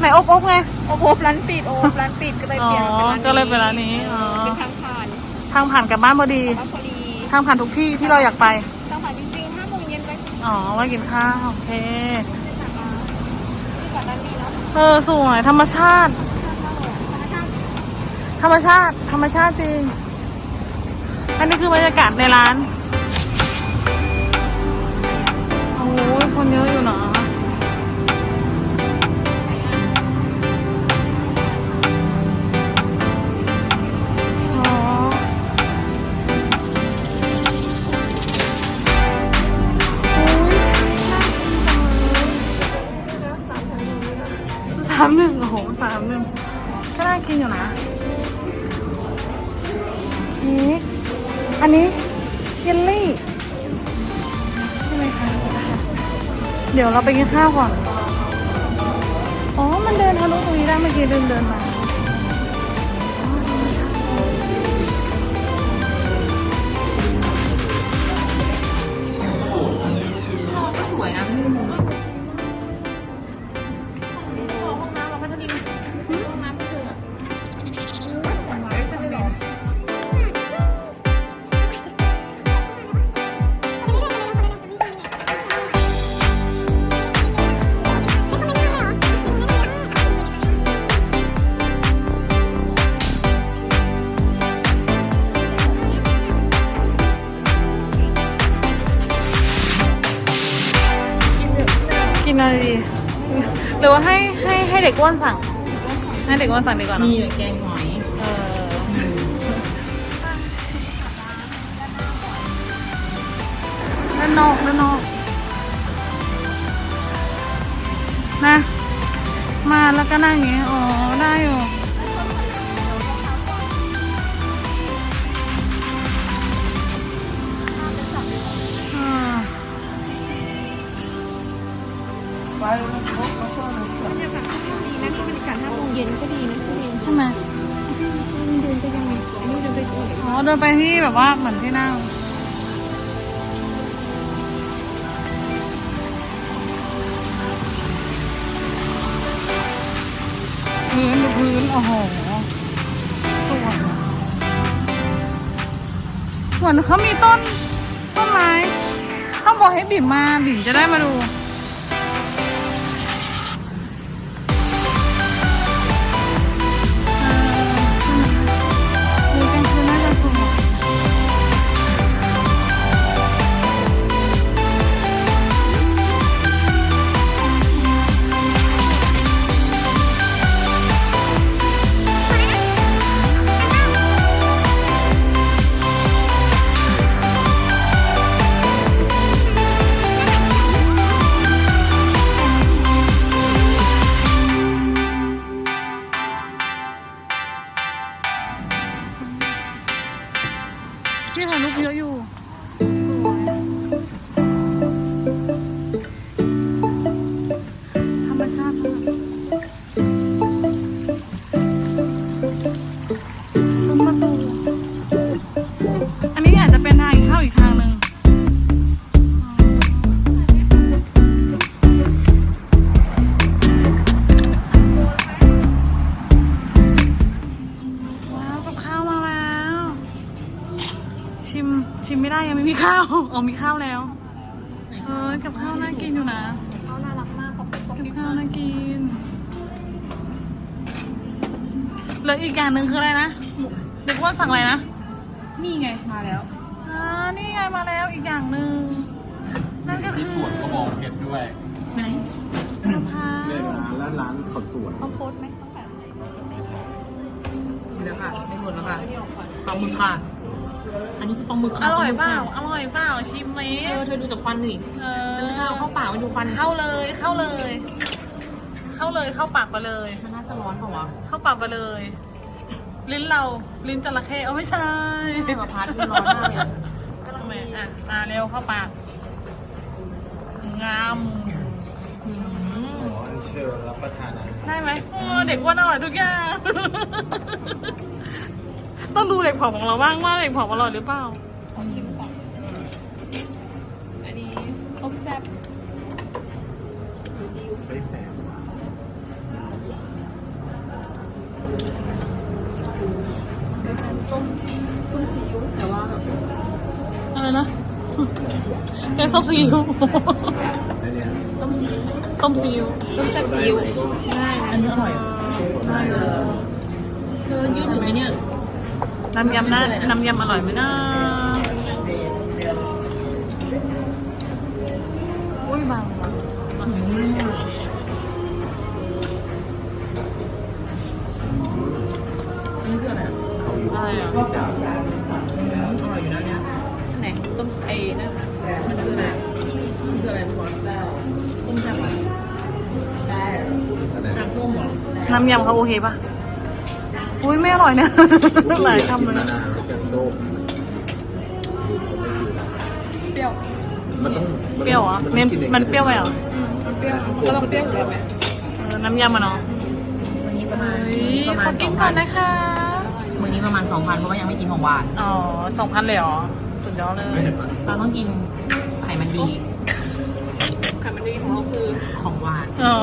ไหนอบอบไง โอ้โหร้านปิดโอ้ร้านปิดก็เลยอ๋เปอลี่ยนมาเป็นร้านนี้ก็เลยเป็นร้านนี้อ๋อ เป็นทางผ่านทางผ่านกลับบ้านพอดีมาพอดีทางผ่านทุกที่ที่เราอยากไป ทางผ่านจริงๆห้าโมงเย็นไปที่อ๋อมากินข้าวโอเคก่อนด้านนี้เนาะเออสวยธรรมชาติ ธรรมชาติธรรมชาติ ธรรมชาติจริง อันนี้คือบรรยากาศในร้านามหนึ่งโอ้โหสามหนึ่งก็น่ากินอยู่นะนี่อันนี้เยลลี่ใช่ไหมคะเดี๋ยวเราไปกินข้าวก่อน อ๋อ มันเดินทะลุตรงนี้ได้เมื่อกี้เดินเดินมา หรือว่าให้ให้ให้เด็กอ้วนสั่ง ให้เด็กอ้วนสั่งดีกว่าเนอะมีแกงหอยเออด้านนอกด้านนอกนะมาแล้วก็นั่งอย่างงี้อ๋อได้อยู่ เดินไปที่แบบว่าเหมือนที่นั่งพื้นดูพื้น โอ้โหสวยเหมือนเขามีต้นต้นไม้เขาบอกให้บิ่มมาบิ่มจะได้มาดู ที่ถ่ายรู ไม่ได้ยังไม่มีข้าวอ๋อมีข้าวแล้วเออกับข้าวน่ากินอยู่นะเขาน่ารักมากขอบคุณกับข้าวน่ากินเหลืออีกอย่างหนึ่งคืออะไรนะเด็กอ้ว่าสั่งอะไรนะนี่ไงมาแล้วอ่านี่ไงมาแล้วอีกอย่างหนึ่งนั่นก็คือส่วนกระบอกเพชรด้วยไหนมะพร้าเรียกวร้านร้านร้านขดส่วนต้องโพสต์ไหมต้องแบบนี่แหละค่ะไม่หมดแล้วค่ะปลาหมึกค่ะ อันนี้คือปลาหมึกอค่ะร่อยหมึกเปล่าค่ะอร่อยเปล่าชิมไหมเออเธอดูจากควันดิเออฉันจะเอาเข้าปากไปดูควัน เข้าเลย เข้าเลย เข้าเลยเข้าปากไปเลย มันน่าจะร้อนเปล่าวะ เข้าปากไปเลย ลิ้นเรา ลิ้นจระเข้เอาไม่ใช่ไม่มาพัดมันร้อนมากเลยอะก็ต้องแม่อะมาเร็วเข้าปาก งามอืมขออัญเชิญรับประทานอาหารได้ไหมโอ้เด็กอ้วนอร่อยทุกอย่าง ต้องดูเหล็กเผาของเราบ้างว่าเหล็กเผาอร่อยหรือเปล่าขอชิมก่อนอันนี้ต้มแซ่บดูซิวไม่กเป็นต้มซีอิ๊วแต่ว่าบอะไรนะแกงซีอิ๊วต้มซีอิ๊วต้มซีอิ๊วต้มแซ่บซีอิ๊วอันนี้อร่อยได้เยเดินยืดถึงไเนี่ย น้ำยำนะน้ำยำอร่อยไหมนะอุ้ยบางว่ะอันนี้คืออะไรอะเขาอยู่อะไรอะที่ดาวอืมอร่อยอยู่นะเนี่ยอันไหนต้มไอ้นั่นน่ะมันคืออะไรมันคืออะไรพี่บอลต้มแซ่บอะอันไหนจากต้มเหรอน้ำยำเขาโอเคปะ อุ้ยไม่อร่อยเนี่ยหลายคำเลยกินมานานแล้วแกงโดมเปรี้ยว มันต้องเปรี้ยวเหรอมันมันเปรี้ยวไปเหรอเปรี้ยวก็ต้องเปรี้ยวอยู่แล้วไหมเออน้ำยำมันเนาะวันนี้ประมาณเฮ้ยประขมาอณกิสนองก่พัอนนนะคะมื้อนี้ประมาณสองพันเพราะว่ายังไม่กินของหวาน อ๋อสองพันเลยเหรอ สุดยอดเลยไม่เห็นปะเราต้องกินไขมันดี ไขมันดีของเราคือของหวาน อ๋อ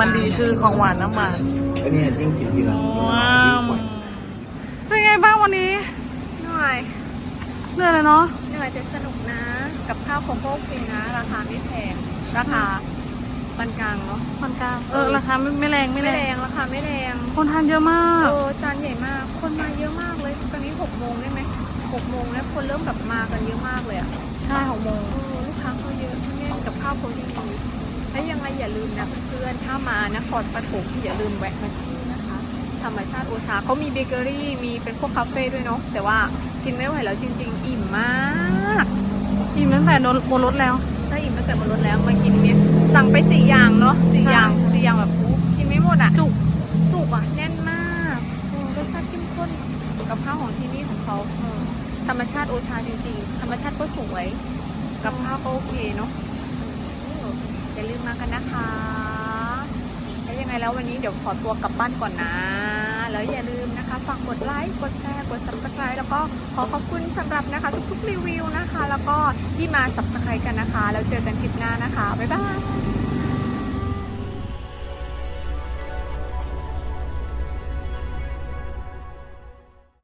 มันเดือดไขมันดีคือของหวานน้ำหวาน อันนี้ยิ่งกินทีหลังว้ายิ่วงกว่าเป็นไงบ้างวันนี้หน่อยเหนื่อยเลยเนาะเหนื่อยแต่สนุกนะ กับข้าวของพวกฟินนะ ราคาไม่แพงราคาปานกลางเนาะคนกลางเออราคาไม่ไม่แรงไม่ไม่แรแรง งราคาไม่แรงคนทานเยอะมากโอ้จานใหญ่มาก คนมาเยอะมากเลย ตอนนี้หกโมงได้ไหมหกโมงแล้วคนเริ่มแบบมากันเยอะมากเลยอะใช่หกโมง เออลูกค้าเขาเยอะแน่นกับข้าวเขาดี และยังไงอย่าลืมนะเพื่อนๆถ้ามานครปฐมอย่าลืมแวะมาที่นี่นะคะ ธรรมชาติโอชาเขามีเบเกอรี่มีเป็นพวกคาเฟ่ด้วยเนาะแต่ว่ากินไม่ไหวแล้วจริง ๆ อิ่มมากอิ่มตั้งแต่โดนบนรถแล้วถ้าอิ่มตั้งแต่บนรถแล้วมากินเนี่ยสั่งไปสี่อย่างเนาะสี่ใช่อย่างสี่อย่างแบบอู้กินไม่หมดอะจุกจุกอะแน่นมากโอ้รสชาติเข้มข้นกับข้าวของที่นี่ของเขาเออธรรมชาติโอชาจริงๆ ธรรมชาติก็สวย กับข้าวก็โอเคเนาะเอ อย่าลืมมากันนะคะ แล้วยังไงแล้ววันนี้เดี๋ยวขอตัวกลับบ้านก่อนนะ แล้วอย่าลืมนะคะฝากกดไลค์ กดแชร์ กด subscribe แล้วก็ขอขอบคุณสำหรับนะคะทุกๆรีวิวนะคะ แล้วก็ที่มา subscribe กันนะคะ แล้วเจอกันคลิปหน้านะคะ บ๊ายบาย